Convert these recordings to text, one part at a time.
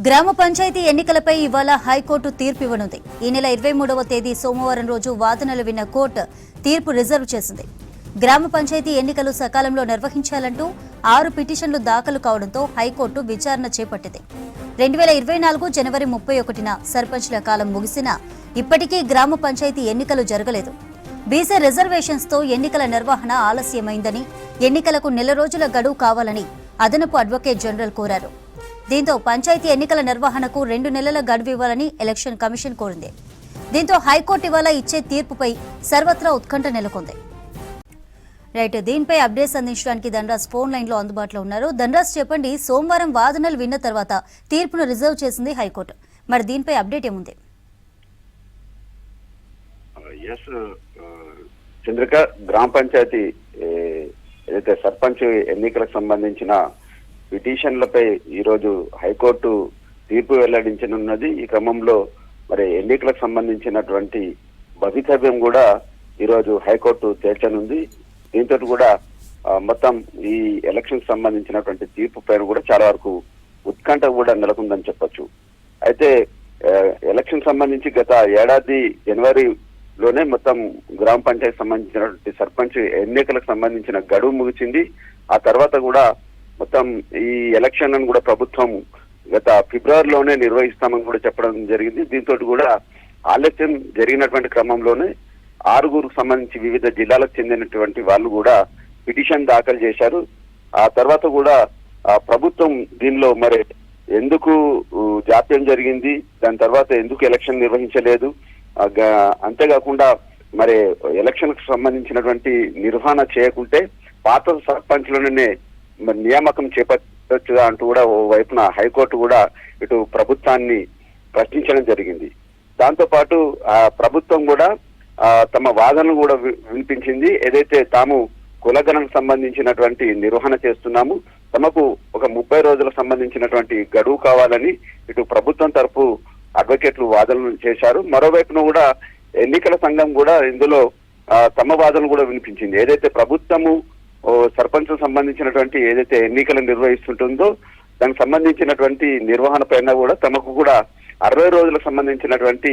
గ్రామ పంచాయతీ ఎన్నికలపై ఇవాళ హైకోర్టు తీర్పు ఇవ్వనుంది. ఈ నెల ఇరవై మూడవ తేదీ సోమవారం రోజు వాదనలు విన్న కోర్టు తీర్పు రిజర్వ్ చేసింది. గ్రామ పంచాయతీ ఎన్నికలు సకాలంలో నిర్వహించాలంటూ ఆరు పిటిషన్లు దాఖలు కావడంతో హైకోర్టు విచారణ చేపట్టింది. రెండు వేల ఇరవై నాలుగు జనవరి ముప్పై ఒకటిన సర్పంచ్ల కాలం ముగిసినా ఇప్పటికీ గ్రామ పంచాయతీ ఎన్నికలు జరగలేదు. బీసీ రిజర్వేషన్స్తో ఎన్నికల నిర్వహణ ఆలస్యమైందని ఎన్నికలకు నెల రోజుల గడువు కావాలని అదనపు అడ్వకేట్ జనరల్ కోరారు. దీంతో పంచాయతీ ఎన్నికల నిర్వహణకు రెండు నెలల గడువు ఇవ్వాలని ఎలక్షన్ కమిషన్ కోరింది. దీంతో హైకోర్టు ఇవాళ ఇచ్చే తీర్పుపై సర్వత్రా ఉత్కంఠ నెలకొంది. రైట్ దీనిపై అప్డేట్స్ అందించడానికి ధనరాజ్ ఫోన్ లైన్లో అందుబాటులో ఉన్నారు. ధనరాజ్ చెప్పండి సోమవారం వాదనలు విన్న తర్వాత తీర్పును రిజర్వ్ చేసింది హైకోర్టు. మరి దీనిపై అప్డేట్ ఏముంది? చంద్రిక గ్రామ పంచాయతీ ఏదైతే సర్పంచ్ ఎన్నికలకు సంబంధించిన పిటిషన్లపై ఈరోజు హైకోర్టు తీర్పు వెల్లడించనున్నది. ఈ క్రమంలో మరి ఎన్నికలకు సంబంధించినటువంటి భవితవ్యం కూడా ఈరోజు హైకోర్టు తేల్చనుంది. దీంతో కూడా మొత్తం ఈ ఎలక్షన్ సంబంధించినటువంటి తీర్పు పైన కూడా చాలా వరకు ఉత్కంఠ కూడా నెలకొందని చెప్పొచ్చు. అయితే ఎలక్షన్ సంబంధించి గత ఏడాది జనవరిలోనే మొత్తం గ్రామ పంచాయతీ సంబంధించినటువంటి సర్పంచ్ ఎన్నికలకు సంబంధించిన గడువు ముగిసింది. ఆ తర్వాత కూడా మొత్తం ఈ ఎలక్షన్లను కూడా ప్రభుత్వం గత ఫిబ్రవరిలోనే నిర్వహిస్తామని కూడా చెప్పడం జరిగింది. దీంతో కూడా ఆలస్యం జరిగినటువంటి క్రమంలోనే ఆరుగురుకు సంబంధించి వివిధ జిల్లాలకు చెందినటువంటి వాళ్ళు కూడా పిటిషన్ దాఖలు చేశారు. ఆ తర్వాత కూడా ఆ ప్రభుత్వం దీనిలో మరి ఎందుకు జాప్యం జరిగింది దాని తర్వాత ఎందుకు ఎలక్షన్ నిర్వహించలేదు అంతేకాకుండా మరి ఎలక్షన్కు సంబంధించినటువంటి నిర్వహణ చేయకుంటే పాత సర్పంచ్లోనే మరి నియామకం చేపట్టొచ్చుగా అంటూ కూడా ఓ వైపున హైకోర్టు కూడా ఇటు ప్రభుత్వాన్ని ప్రశ్నించడం జరిగింది. దాంతో పాటు ఆ ప్రభుత్వం కూడా ఆ, తమ వాదనలు కూడా వినిపించింది. ఏదైతే తాము కులగణకు సంబంధించినటువంటి నిర్వహణ చేస్తున్నాము తమకు ఒక ముప్పై రోజులకు సంబంధించినటువంటి గడువు కావాలని ఇటు ప్రభుత్వం తరపు అడ్వకేట్లు వాదనలు చేశారు. మరోవైపున కూడా ఎన్నికల సంఘం కూడా ఇందులో తమ వాదనలు కూడా వినిపించింది. ఏదైతే ప్రభుత్వము సర్పంచ్ సంబంధించినటువంటి ఏదైతే ఎన్నికలు నిర్వహిస్తుంటుందో దానికి సంబంధించినటువంటి నిర్వహణ పైన కూడా తమకు కూడా అరవై రోజులకు సంబంధించినటువంటి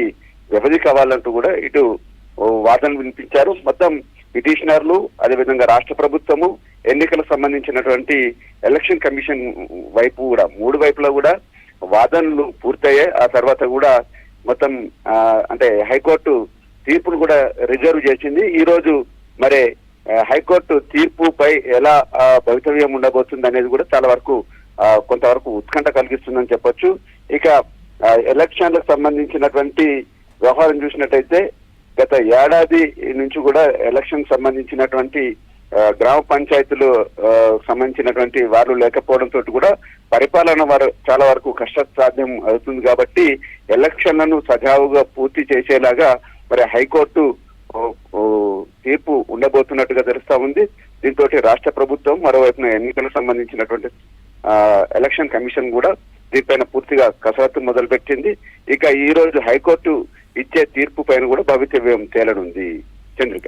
వ్యవధి కావాలంటూ కూడా ఇటు వాదన వాదనలు వినిపించారు. మొత్తం పిటిషనర్లు అదేవిధంగా రాష్ట్ర ప్రభుత్వము ఎన్నికలకు సంబంధించినటువంటి ఎలక్షన్ కమిషన్ వైపు కూడా మూడు వైపులా కూడా వాదనలు పూర్తయ్యాయి. ఆ తర్వాత కూడా మొత్తం అంటే హైకోర్టు తీర్పును కూడా రిజర్వ్ చేసింది. ఈ రోజు మరి హైకోర్టు తీర్పుపై ఎలా ఆ, భవితవ్యం ఉండబోతుంది అనేది కూడా చాలా వరకు కొంతవరకు ఉత్కంఠ కలిగిస్తుందని చెప్పొచ్చు. ఇక ఆ, ఎలక్షన్లకు సంబంధించినటువంటి వ్యవహారం చూసినట్టయితే గత ఏడాది నుంచి కూడా ఎలక్షన్ సంబంధించినటువంటి గ్రామ పంచాయతీలు ఆ, సంబంధించినటువంటి వారు లేకపోవడంతో కూడా పరిపాలన వారు చాలా వరకు కష్టసాధ్యం అవుతుంది కాబట్టి ఎలక్షన్లను సజావుగా పూర్తి చేసేలాగా మరి హైకోర్టు తీర్పు ఉండబోతున్నట్టుగా తెలుస్తా ఉంది. దీంతో రాష్ట్ర ప్రభుత్వం మరోవైపున ఎన్నికలకు సంబంధించినటువంటి ఆ, ఎలక్షన్ కమిషన్ కూడా దీనిపైన పూర్తిగా కసరత్తు మొదలుపెట్టింది. ఇక ఈ రోజు హైకోర్టు ఇచ్చే తీర్పు పైన కూడా భవితవ్యం తేలనుంది. చంద్రిక.